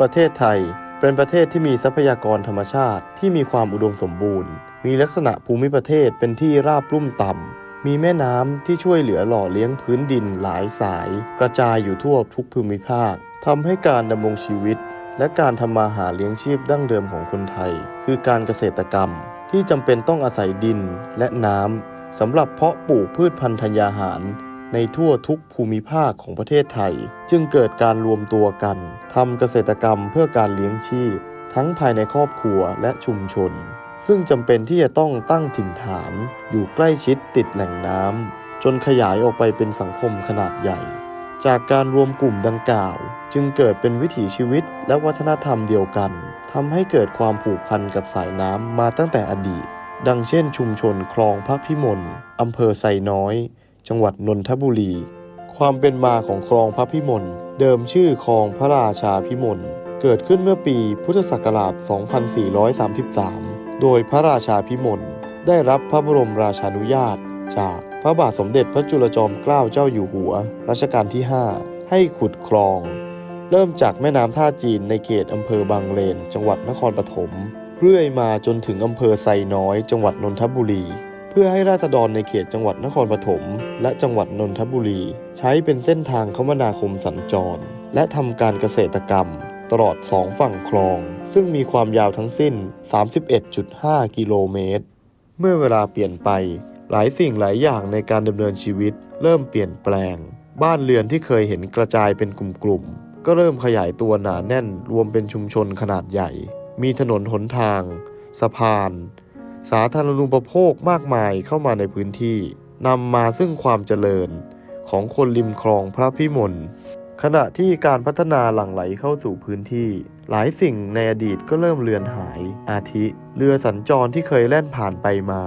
ประเทศไทยเป็นประเทศที่มีทรัพยากรธรรมชาติที่มีความอุดมสมบูรณ์ มีลักษณะภูมิประเทศเป็นที่ราบลุ่มต่ำ มีแม่น้ำที่ช่วยเหลือหล่อเลี้ยงพื้นดินหลายสาย กระจายอยู่ทั่วทุกภูมิภาคทำให้การดำรงชีวิต และการทำมาหาเลี้ยงชีพดั้งเดิมของคนไทย คือการเกษตรกรรม ที่จำเป็นต้องอาศัยดินและน้ำสำหรับเพาะปลูกพืชพันธุ์ธัญญาหาร ในทั่วทุกภูมิภาคของประเทศไทย จึงเกิดการรวมตัวกันทำเกษตรกรรมเพื่อการเลี้ยงชีพ ทั้งภายในครอบครัวและชุมชน ซึ่งจำเป็นที่จะต้องตั้งถิ่นฐาน อยู่ใกล้ชิดติดแหล่งน้ำจนขยายออกไปเป็นสังคมขนาดใหญ่ จากการรวมกลุ่มดังกล่าว จึงเกิดเป็นวิถีชีวิตและวัฒนธรรมเดียวกันทำให้เกิดความผูกพันกับสายน้ำมาตั้งแต่อดีต ดังเช่นชุมชนคลองพระพิมลอำเภอไซน้อย จังหวัดนนทบุรี ความเป็นมาของคลองพระพิมล เดิมชื่อคลองพระราชาพิมล เกิดขึ้นเมื่อปีพุทธศักราช 2433 โดยพระราชาพิมล ได้รับพระบรมราชานุญาต จากพระบาทสมเด็จพระจุลจอมเกล้าเจ้าอยู่หัว รัชกาลที่ 5 ให้ขุดคลอง เริ่มจากแม่น้ำท่าจีนในเขตอำเภอบางเลน จังหวัดนครปฐมเรื่อยมาจนถึงอำเภอไซน้อย จังหวัดนนทบุรี พื่อให้ราษฎรในเขตจังหวัดนครปฐมและจังหวัดนนทบุรี ใช้เป็นเส้นทางคมนาคมสัญจร และทำการเกษตรกรรม ตลอดสองฝั่งคลอง ซึ่งมีความยาวทั้งสิ้น 31.5 กิโลเมตร เมื่อเวลาเปลี่ยนไป หลายสิ่งหลายอย่างในการดำเนินชีวิต เริ่มเปลี่ยนแปลง บ้านเรือนที่เคยเห็นกระจายเป็นกลุ่มๆก็เริ่มขยายตัวหนาแน่นรวมเป็นชุมชนขนาดใหญ่ มีถนนหนทาง สะพาน สาธารณูปโภคมากมายเข้ามาในพื้นที่นำมาซึ่งความเจริญของคนริมคลองพระพิมลขณะที่การพัฒนาหลั่งไหลเข้าสู่พื้นที่ หลายสิ่งในอดีตก็เริ่มเลือนหาย อาทิ เรือสัญจรที่เคยแล่นผ่านไปมา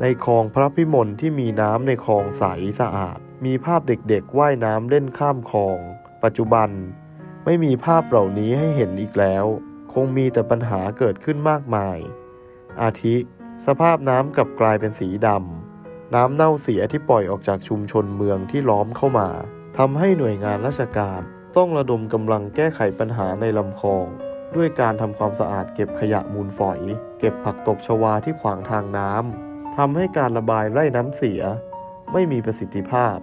ในคลองพระพิมลที่มีน้ำในคลองใสสะอาด มีภาพเด็กๆว่ายน้ำเล่นข้ามคลอง ปัจจุบัน ไม่มีภาพเหล่านี้ให้เห็นอีกแล้ว คงมีแต่ปัญหาเกิดขึ้นมากมาย อาทิ สภาพน้ำกลับกลายเป็นสีดำ น้ำเน่าเสียที่ปล่อยออกจากชุมชนเมืองที่ล้อมเข้ามาทำให้หน่วยงานราชการต้องระดมกำลังแก้ไขปัญหาในลำคลอง ด้วยการทำความสะอาดเก็บขยะมูลฝอย เก็บผักตบชวาที่ขวางทางน้ำทำให้การระบายไล่น้ำเสีย ไม่มีประสิทธิภาพ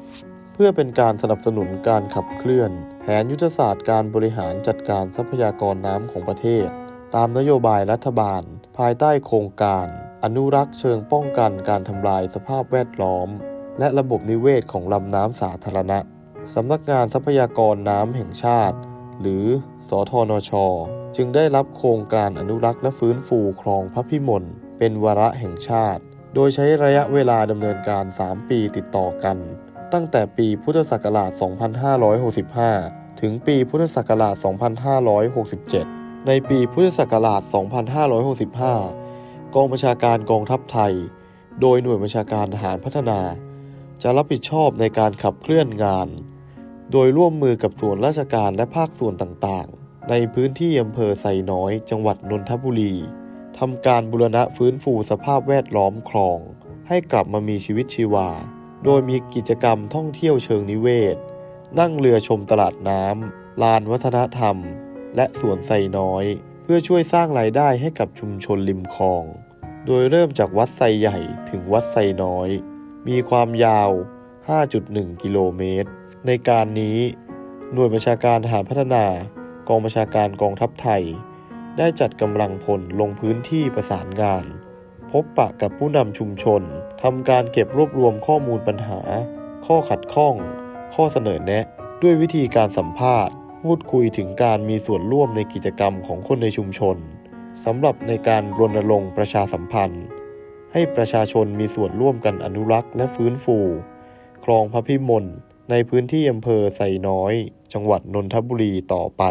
เพื่อเป็นการสนับสนุนการขับเคลื่อน แผนยุทธศาสตร์การบริหารจัดการทรัพยากรน้ำของประเทศ ตามนโยบายรัฐบาล ภายใต้โครงการ อนุรักษ์เชิงป้องกันการทำลายสภาพแวดล้อม และระบบนิเวศของลำน้ำสาธารณะสำนักงานทรัพยากรน้ำแห่งชาติ หรือ สทนช จึงได้รับโครงการอนุรักษ์และฟื้นฟูคลองพระพิมลเป็นวาระแห่งชาติ โดยใช้ระยะเวลาดำเนินการ 3 ปีติดต่อกัน ตั้งแต่ปีพุทธศักราช 2565 ถึงปีพุทธศักราช 2567 ในปีพุทธศักราช 2565 กองบัญชาการกองทัพไทย โดยหน่วยบัญชาการทหารพัฒนา จะรับผิดชอบในการขับเคลื่อนงาน โดยร่วมมือกับส่วนราชการและภาคส่วนต่างๆ ในพื้นที่อำเภอไซน้อย จังหวัดนนทบุรีทำการบูรณะฟื้นฟูสภาพแวดล้อมคลอง ให้กลับมามีชีวิตชีวา โดยมีกิจกรรมท่องเที่ยวเชิงนิเวศ นั่งเรือชมตลาดน้ำลานวัฒนธรรม และสวนไซน้อย เพื่อช่วยสร้างรายได้ให้กับชุมชนริมคลอง โดยเริ่มจากวัดไซใหญ่ถึงวัดไซน้อย มีความยาว 5.1 กิโลเมตร ในการนี้ หน่วยบัญชาการทหารพัฒนา กองบัญชาการกองทัพไทย ได้จัดกำลังพลลงพื้นที่ประสานงาน พบปะกับผู้นำชุมชนทำการเก็บรวบรวมข้อมูลปัญหา ข้อขัดข้อง ข้อเสนอแนะ ด้วยวิธีการสัมภาษณ์ พูดคุยถึงการมีส่วนร่วมในกิจกรรมของคนในชุมชนสำหรับในการรณรงค์ประชาสัมพันธ์ ให้ประชาชนมีส่วนร่วมกันอนุรักษ์และฟื้นฟู คลองพระพิมลในพื้นที่อำเภอไซน้อย จังหวัดนนทบุรีต่อไป